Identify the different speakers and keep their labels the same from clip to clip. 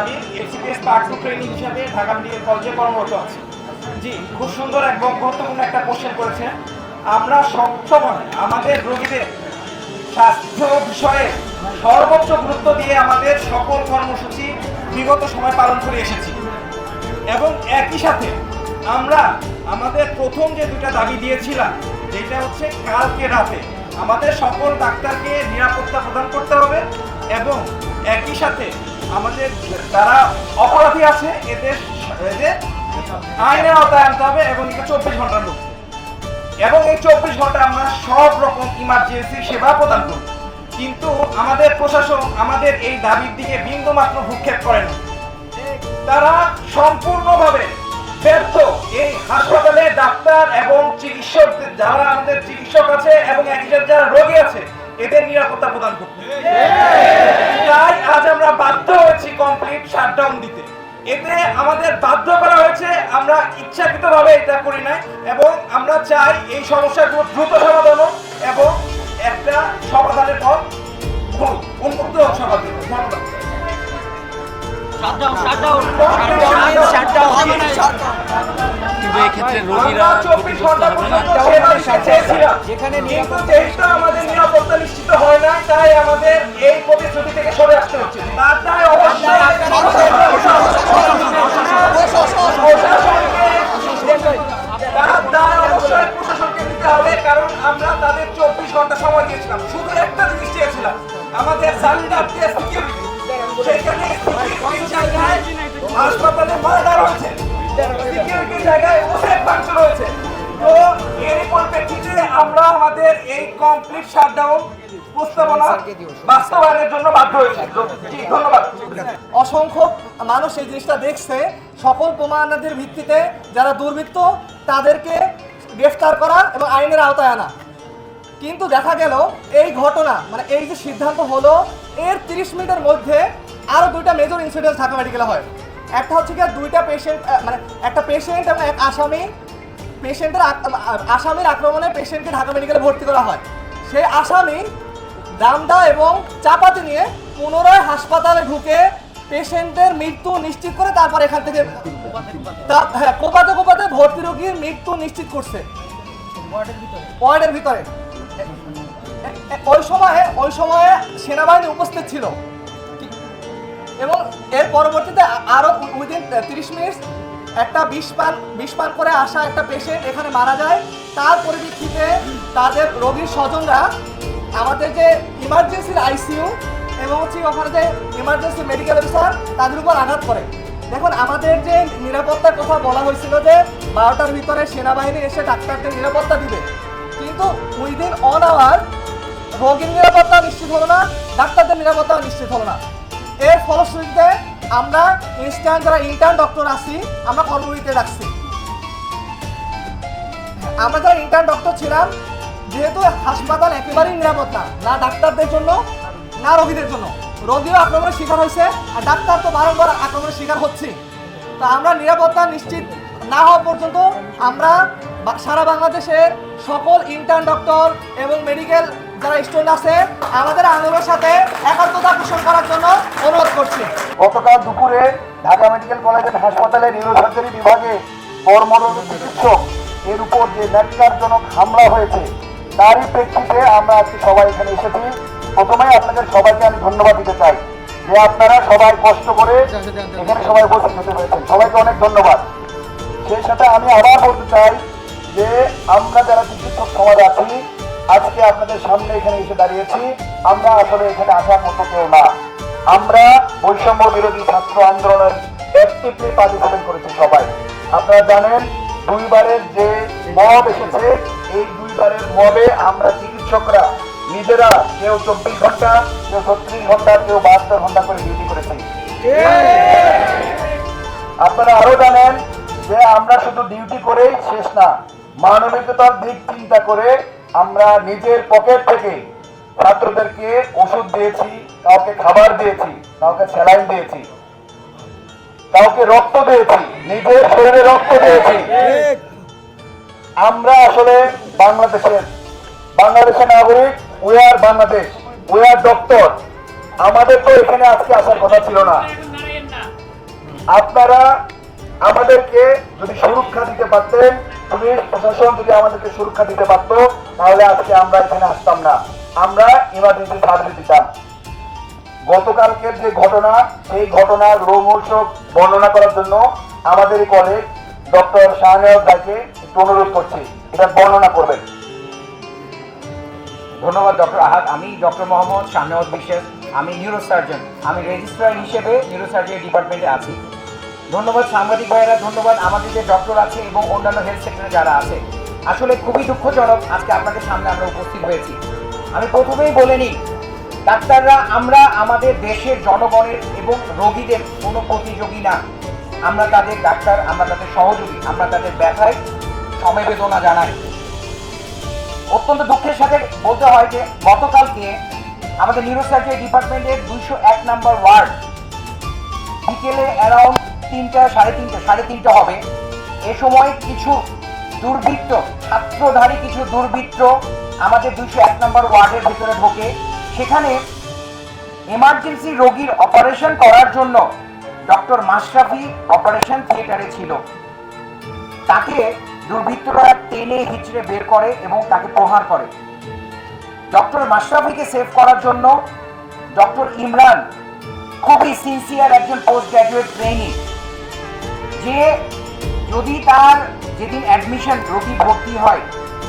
Speaker 1: আমি FCPS part to training হিসাবে Dhaka medical কলেজে কর্মরত আছি। জি, খুব সুন্দর এবং গুরুত্বপূর্ণ একটা কোশ্চেন করেছেন। আমরা সবসময় আমাদের রোগীদের স্বাস্থ্য বিষয়ে সর্বোচ্চ গুরুত্ব দিয়ে আমাদের সকল কর্মসূচি বিগত সময় পালন করে এসেছি। এবং একই সাথে আমরা আমাদের প্রথম যে দুটা দাবি দিয়েছিলাম, যেটা হচ্ছে কালকে রাতে আমাদের সকল ডাক্তারকে নিরাপত্তা প্রদান করতে হবে এবং একই সাথে আমাদের যারা অপরাধী আছে, এদের আইনের আওতায় আনতে হবে এবং এটা চব্বিশ ঘণ্টার মধ্যে। এবং এই চব্বিশ ঘণ্টা আমরা সব রকম ইমার্জেন্সি সেবা প্রদান করি কিন্তু আমাদের প্রশাসন আমাদের এই দাবির দিকে বিন্দু মাত্র ভূক্ষেপ করেন। তারা সম্পূর্ণভাবে ব্যর্থ। এই হাসপাতালে ডাক্তার এবং চিকিৎসক, যারা আমাদের চিকিৎসক আছে এবং সাথে যারা রোগী আছে এদের নিরাপত্তা প্রদান করতে। তাই আজ আমরা বাধ্য হয়েছি কমপ্লিট শাটডাউন দিতে। এতে আমাদের বাধ্য করা হয়েছে, আমরা ইচ্ছাকৃতভাবে এটা করি নাই এবং আমরা চাই এই সমস্যাগুলো দ্রুত সমাধান এবং একটা সমাধানের পথ উন্মুক্ত সমাধান ধন্যবাদ।
Speaker 2: কিন্তু এক্ষেত্রে রোগীরা
Speaker 1: আমরা 24 ঘণ্টা পর্যন্ত সেবা দিতে চেয়েছিলাম। কিন্তু যেহেতু আমাদের নিরাপত্তা নিশ্চিত হয় না তাই আমাদের এই প্রতিশ্রুতি থেকে সরে আসতে হচ্ছে। তার দায় অবশ্যই হাসপাতালে মার্ডার হয়েছে। সিকিউরিটি জায়গায় ওসেফ ভাঙচুর রয়েছে তো এর পরিপ্রেক্ষিতে আমরা আমাদের এই কমপ্লিট শাটডাউন প্রস্তাবনা বাস্তবায়নের জন্য বাধ্য হয়েছি।
Speaker 3: অসংখ্য মানুষ এই জিনিসটা দেখছে। সকল প্রমাণাদের ভিত্তিতে যারা দুর্বৃত্ত, তাদেরকে গ্রেফতার করা এবং আইনের আওতায় আনা। কিন্তু দেখা গেল, এই ঘটনা মানে এই যে সিদ্ধান্ত হলো, এর তিরিশ মিনিটের মধ্যে আরও দুইটা মেজর ইনসিডেন্ট ঢাকা মেডিকেলে হয়। একটা হচ্ছে কি দুইটা পেশেন্ট মানে একটা পেশেন্ট এবং এক আসামি। পেশেন্টের আসামির আক্রমণে পেশেন্টকে ঢাকা মেডিকেলে ভর্তি করা হয়। সেই আসামি দামদা এবং চাপাতি নিয়ে পুনরায় হাসপাতালে ঢুকে পেশেন্টের মৃত্যু নিশ্চিত করে তারপর এখান থেকে হ্যাঁ কোপাতে কোপাতে ভর্তি রোগীর মৃত্যু নিশ্চিত করছে। ওয়ার্ডের ভিতরে? ওই সময়ে ওই সময়ে সেনাবাহিনী উপস্থিত ছিল। এবং এর পরবর্তীতে আ- আরও উইদিন তিরিশ মিনিট একটা বিষ পান বিষ পান করে আসা একটা পেশেন্ট এখানে মারা যায়। তার পরিপ্রেক্ষিতে তাদের রোগীর স্বজনরা আমাদের যে ইমার্জেন্সির আইসিইউ এবং হচ্ছে ওখানে যে ইমার্জেন্সি মেডিকেল অফিসার তাদের উপর আঘাত করে। দেখুন, আমাদের যে নিরাপত্তার কথা বলা হয়েছিল যে বারোটার ভিতরে সেনাবাহিনী এসে ডাক্তারদের নিরাপত্তা দিবে। কিন্তু উইদিন অন আওয়ার রোগীর নিরাপত্তা নিশ্চিত হলো না, ডাক্তারদের নিরাপত্তা নিশ্চিত হলো না। এর ফলশ্রুতিতে আমরা ইনস্ট্যান্ট যারা ইন্টার্ন ডক্টর আছি, আমরা কর্মবিরতিতে রাখছি। আমরা যারা ইন্টার্ন ডক্টর ছিলাম, যেহেতু হাসপাতাল একেবারেই নিরাপদ না না ডাক্তারদের জন্য, না রোগীদের জন্য। রোগীও আক্রমণের শিকার হয়েছে, আর ডাক্তার তো বারংবার আক্রমণের শিকার হচ্ছে। তা আমরা নিরাপত্তা নিশ্চিত না হওয়া পর্যন্ত আমরা সারা বাংলাদেশের সকল ইন্টার্ন ডক্টর এবং মেডিকেল যারা স্টুডেন্ট আছে, আমাদের আন্দোলনের সাথে একাত্মতা পোষণ করার জন্য অনুরোধ করছি।
Speaker 4: গতকাল দুপুরে ঢাকা মেডিকেল কলেজের হাসপাতালে নিউরোসার্জারি বিভাগে কর্মরত চিকিৎসক এর উপর যে ন্যাক্কারজনক হামলা হয়েছে, তারই প্রেক্ষিতে আমরা আজকে সবাই এখানে এসেছি। প্রথমে আপনাদের সবাইকে আমি ধন্যবাদ দিতে চাই যে আপনারা সবাই কষ্ট করে এখানে সবাই উপস্থিত হতে পেরেছেন। সবাইকে অনেক ধন্যবাদ। সেই সাথে আমি আবার বলতে চাই যে আমরা যারা চিকিৎসক সমাজ আছি আজকে আপনাদের সামনে এখানে এসে দাঁড়িয়েছি। আমরা আসলে এখানে আসার মতো কেউ না। আমরা বৈষম্য বিরোধী ছাত্র আন্দোলনের অ্যাক্টিভলি পার্টিসিপেট করেছি সবাই। আপনারা জানেন, দুইবারের যে মব এসেছে, এই দুইবারের মবে আমরা চিকিৎসকরা, নিজেরা কেউ চব্বিশ ঘণ্টা, কেউ ছত্রিশ ঘণ্টা, কেউ বাহাত্তর ঘণ্টা করে ডিউটি করেছি। আপনারা আরও জানেন যে আমরা শুধু ডিউটি করেই শেষ না, মানবিকতার দিক চিন্তা করে আমরা নিজের পকেট থেকে ছাত্রদেরকে ওষুধ দিয়েছি, কাউকে খাবার দিয়েছি, কাউকে স্যালাইন দিয়েছি, কাউকে রক্ত দিয়েছি, নিজের শরীরে রক্ত দিয়েছি। আমরা আসলে বাংলাদেশের বাংলাদেশের নাগরিক we are Bangladesh we are doctor আমাদের তো এখানে আজকে আসার কথা ছিল না। আপনারা আমাদেরকে যদি সুরক্ষা দিতে পারতেন পুলিশ প্রশাসন যদি আমাদেরকে সুরক্ষা দিতে পারতো, তাহলে আজকে আমরা এখানে আসতাম না। আমরা ইমার্জেন্সি সার্ভিস দিতাম। গতকালকের যে ঘটনা, সেই ঘটনার রোমহর্ষ বর্ণনা করার জন্য আমাদের কলেজ ডক্টর শাহনেওয়াজ ভাইকে একটু অনুরোধ করছি, এটা বর্ণনা করবেন।
Speaker 5: ধন্যবাদ ডক্টর আহাদ। আমি ডক্টর মোহাম্মদ শাহনওয়াজ বিশ্বাস। আমি নিউরোসার্জন আমি রেজিস্ট্রার হিসেবে নিউরোসার্জারি ডিপার্টমেন্টে আছি। ধন্যবাদ সাংবাদিক ভাইয়েরা, ধন্যবাদ আমাদের যে ডক্টর আছে এবং অন্যান্য হেলথ সেক্টরে যারা আছে। আসলে খুবই দুঃখজনক আজকে আপনাদের সামনে আমরা উপস্থিত হয়েছি। আমি প্রথমেই বলে নিই, ডাক্তাররা, আমরা আমাদের দেশের জনগণের এবং রোগীদের কোনো প্রতিযোগী না। আমরা তাদের ডাক্তার, আমরা তাদের সহযোগী, আমরা তাদের ব্যথায় সমবেদনা জানাই। অত্যন্ত দুঃখের সাথে বলতে হয় যে, গতকালকে আমাদের নিউরোসার্জারি ডিপার্টমেন্টের দুইশো এক নম্বর ওয়ার্ড বিকেলে অ্যারাউন্ড তিনটা, সাড়ে তিনটে সাড়ে তিনটে হবে। এ সময় কিছু দুর্বৃত্ত, ছাত্রধারী কিছু দুর্বৃত্ত আমাদের দুইশো এক নম্বর ওয়ার্ডের ভিতরে ঢোকে। সেখানে এমার্জেন্সি রোগীর অপারেশন করার জন্য ডক্টর মাশরাফি অপারেশন থিয়েটারে ছিল। তাকে দুর্বৃত্তরা টেনে হিচড়ে বের করে এবং তাকে প্রহার করে। ডক্টর মাশরাফিকে সেভ করার জন্য ডক্টর ইমরান খুবই সিনসিয়ার একজন পোস্ট গ্র্যাজুয়েট ট্রেনিং যে যদি তার যেদিন অ্যাডমিশন রোগী ভর্তি হয়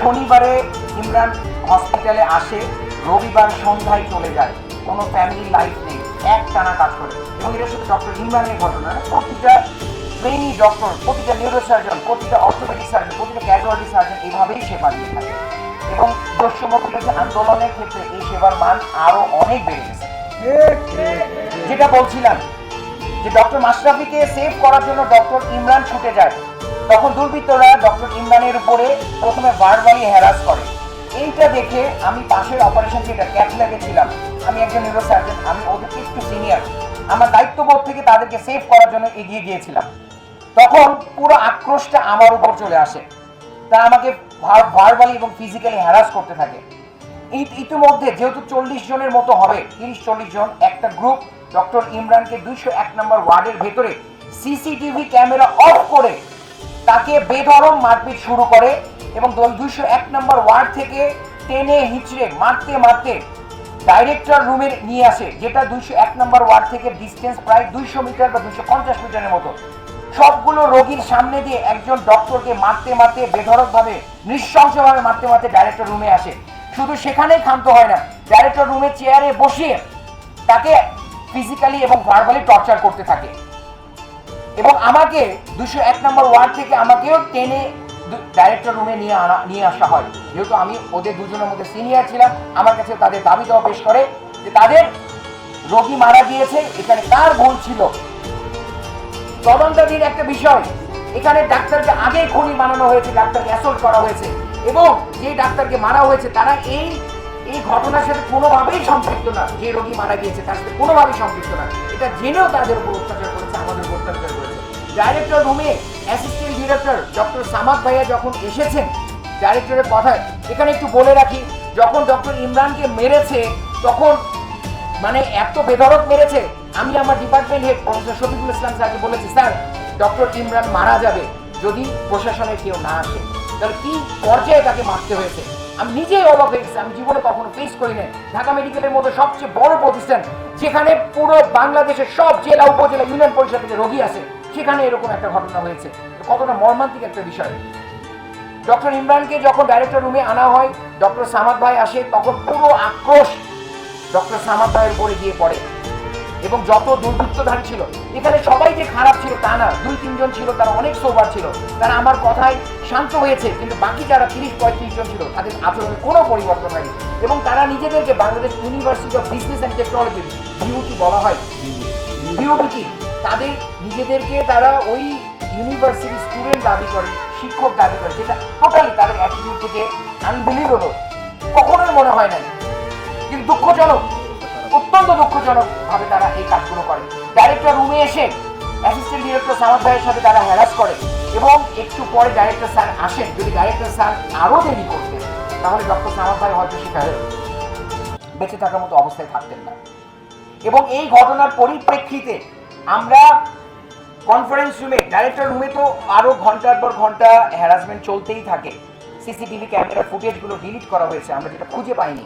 Speaker 5: শনিবারে ইমরান হসপিটালে আসে রবিবার সন্ধ্যায় চলে যায়। কোনো ফ্যামিলি লাইফ নেই এক টানা কাজ করে। এবং এটা শুধু ডক্টর ইমরানের ঘটনা না প্রতিটা ট্রেনি ডক্টর প্রতিটা নিউরোসার্জন প্রতিটা অর্থোপেডিক সার্জন প্রতিটা ক্যাজুয়ালিটি সার্জন এইভাবেই সেবা দিয়ে থাকে। এবং দস্যুম বিরোধী আন্দোলনের ক্ষেত্রে এই সেবার মান আরও অনেক বেড়ে গেছে। যেটা বলছিলাম যে ডক্টর মাশরাফিকে সেভ করার জন্য ডক্টর ইমরান ছুটে যায়। তখন দুর্বৃত্তরা ডক্টর ইমরানের উপরে প্রথমে ভার্বালি হ্যারাস করে। এইটা দেখে আমি পাশের অপারেশন থিয়েটার ক্যাথ ল্যাবে ছিলাম। আমি একজন নিউরোসার্জন আমি ওদের একটু সিনিয়র আমার দায়িত্ববোধ থেকে তাদেরকে সেভ করার জন্য এগিয়ে গিয়েছিলাম। তখন পুরো আক্রোশটা আমার উপর চলে আসে। তারা আমাকে ভার্বালি এবং ফিজিক্যালি হ্যারাস করতে থাকে। ইতিমধ্যে যেহেতু চল্লিশ জনের মতো হবে, তিরিশ চল্লিশ জন একটা গ্রুপ ডক্টর ইমরানকে দুইশো এক নম্বর ওয়ার্ডের ভেতরে সিসিটিভি ক্যামেরা অফ করে তাকে বেধরম মারপিট শুরু করে এবং দুইশো এক নম্বর ওয়ার্ড থেকে টেনে হিচড়ে মারতে মারতে ডাইরেক্টর রুমে নিয়ে আসে, যেটা দুইশো এক নম্বর ওয়ার্ড থেকে ডিস্টেন্স প্রায় দুইশো মিটার বা দুইশো পঞ্চাশ মিটারের মতো। সবগুলো রোগীর সামনে দিয়ে একজন ডক্টরকে মারতে মারতে বেধরকভাবে, নৃশংসভাবে মারতে মারতে ডাইরেক্টর রুমে আসে। শুধু সেখানেই ক্ষান্ত হয় না ডাইরেক্টর রুমে চেয়ারে বসিয়ে তাকে ফিজিক্যালি এবং ভার্বালি টর্চার করতে থাকে। এবং আমাকে দুশো এক নম্বর ওয়ার্ড থেকে আমাকেও টেনে ডাইরেক্টর রুমে নিয়ে আনা, নিয়ে আসা হয়। যেহেতু আমি ওদের দুজনের মধ্যে সিনিয়র ছিলাম, আমার কাছে তাদের দাবি দেওয়া পেশ করে যে তাদের রোগী মারা গিয়েছে, এখানে কার ভুল ছিল। তদন্তাধীন একটা বিষয়, এখানে ডাক্তারকে আগেই খনি বানানো হয়েছে, ডাক্তারকে অ্যাসল্ট করা হয়েছে। এবং যে ডাক্তারকে মারা হয়েছে, তারা এই এই ঘটনার সাথে কোনোভাবেই সম্পৃক্ত না। যে রোগী মারা গিয়েছে, তার সাথে কোনোভাবেই সম্পৃক্ত না। এটা জেনেও তাদের উপর অত্যাচার করেছে, আমাদের উপর অত্যাচার করেছে। ডাইরেক্টর রুমে অ্যাসিস্ট্যান্ট ডিরেক্টর ডক্টর সামাদ ভাইয়া যখন এসেছেন ডাইরেক্টরের কথায়, এখানে একটু বলে রাখি, যখন ডক্টর ইমরানকে মেরেছে, তখন মানে এত বেধরক মেরেছে, আমি আমার department head professor Shafiqul Islam স্যারকে বলেছি, স্যার ডক্টর ইমরান মারা যাবে যদি প্রশাসনের কেউ না আসে। তাহলে কি পর্যায়ে তাকে মারতে হয়েছে? আমি নিজেই অবাক হয়ে গেছি। আমি জীবনে কখনো ফেস করি না ঢাকা মেডিকেলের মতো সবচেয়ে বড় প্রতিষ্ঠান, যেখানে পুরো বাংলাদেশের সব জেলা, উপজেলা ইউনিয়ন পরিষদে যে রোগী আছে। সেখানে এরকম একটা ঘটনা হয়েছে। কতটা মর্মান্তিক একটা বিষয়। ডক্টর ইমরানকে যখন ডাইরেক্টর রুমে আনা হয়, ডক্টর সামাদ ভাই আসে, তখন পুরো আক্রোশ ডক্টর সামাদ ভাইয়ের উপরে গিয়ে পড়ে। এবং যত দুর্বৃত্তধারী ছিল, এখানে সবাই যে খারাপ ছিল তা না, দুই, তিনজন ছিল, তারা অনেক সোবার ছিল। তারা আমার কথায় শান্ত হয়েছে, কিন্তু বাকি যারা তিরিশ, পঁয়ত্রিশ জন ছিল, তাদের আচরণে কোনো পরিবর্তন হয়নি। এবং তারা নিজেদেরকে Bangladesh university of business and technology beauty বলা হয়। বিউটি কি? তাদের নিজেদেরকে তারা ওই ইউনিভার্সিটি স্টুডেন্ট দাবি করে, শিক্ষক দাবি করে, যেটা টোটালি তাদের অ্যাটিটিউড থেকে আনবিলিভেবল কখনোই মনে হয় নাই। কিন্তু দুঃখজনক অত্যন্ত দুঃখজনক ভাবে তারা এই কাজগুলো করে। ডাইরেক্টর রুমে এসে অ্যাসিস্ট্যান্ট ডিরেক্টর সামাদ ভাইয়ের সাথে তারা হ্যারাস করে এবং একটু পরে ডাইরেক্টর স্যার আসেন। যদি ডাইরেক্টর স্যার আরও দেরি করতেন, তাহলে ডক্টর সামাদ ভাই হয়তো সেখানে বেঁচে থাকার মতো অবস্থায় থাকতেন না। এবং এই ঘটনার পরিপ্রেক্ষিতে আমরা কনফারেন্স রুমে ডাইরেক্টর রুমে তো আরও ঘণ্টার পর ঘণ্টা হ্যারাসমেন্ট চলতেই থাকে। সিসিটিভি ক্যামেরা ফুটেজগুলো ডিলিট করা হয়েছে, আমরা যেটা খুঁজে পাইনি।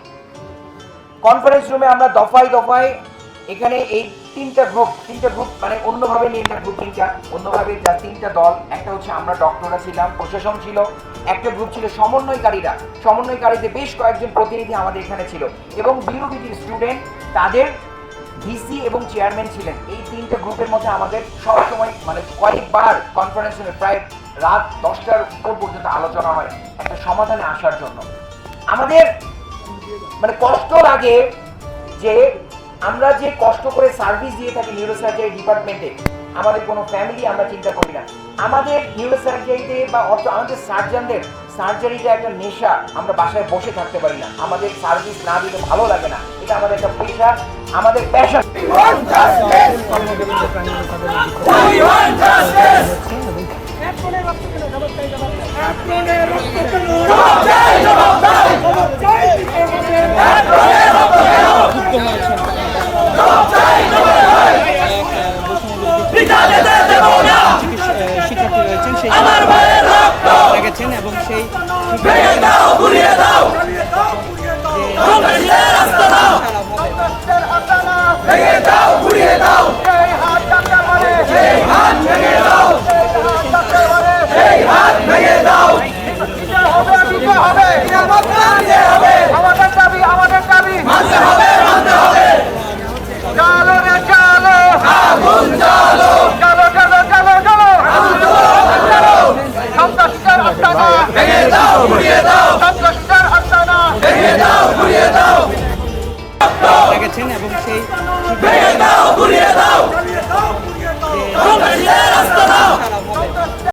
Speaker 5: কনফারেন্স রুমে আমরা দফায় দফায় এখানে এই তিনটা গ্রুপ তিনটা গ্রুপ মানে অন্যভাবে নিয়ে একটা গ্রুপ তিনটা, অন্যভাবে যা তিনটা দল, একটা হচ্ছে আমরা ডক্টররা ছিলাম, প্রশাসন ছিল, একটা গ্রুপ ছিল সমন্বয়কারীরা। সমন্বয়কারীদের বেশ কয়েকজন প্রতিনিধি আমাদের এখানে ছিল এবং বিউবিটির স্টুডেন্ট তাদের ভিসি এবং চেয়ারম্যান ছিলেন। এই তিনটে গ্রুপের মধ্যে আমাদের সবসময় মানে কয়েকবার কনফারেন্স রুমে প্রায় রাত দশটার উপর পর্যন্ত আলোচনা হয়, একটা সমাধানে আসার জন্য। আমাদের মানে কষ্ট লাগে যে আমরা যে কষ্ট করে সার্ভিস দিয়ে থাকি নিউরোসার্জারি ডিপার্টমেন্টে আমাদের কোনো ফ্যামিলি আমরা চিন্তা করি না। আমাদের নিউরোসার্জারিতে বা অর্থ আমাদের সার্জনদের সার্জারিটা একটা নেশা আমরা বাসায় বসে থাকতে পারি না। আমাদের সার্ভিস না দিলে ভালো লাগে না। এটা আমাদের একটা পেশা আমাদের শিক্ষার্থী
Speaker 1: রয়েছেন সেই গেছেন এবং সেই ভেঙে দাও ঘুরিয়ে দাও হাত ভেঙে দাও।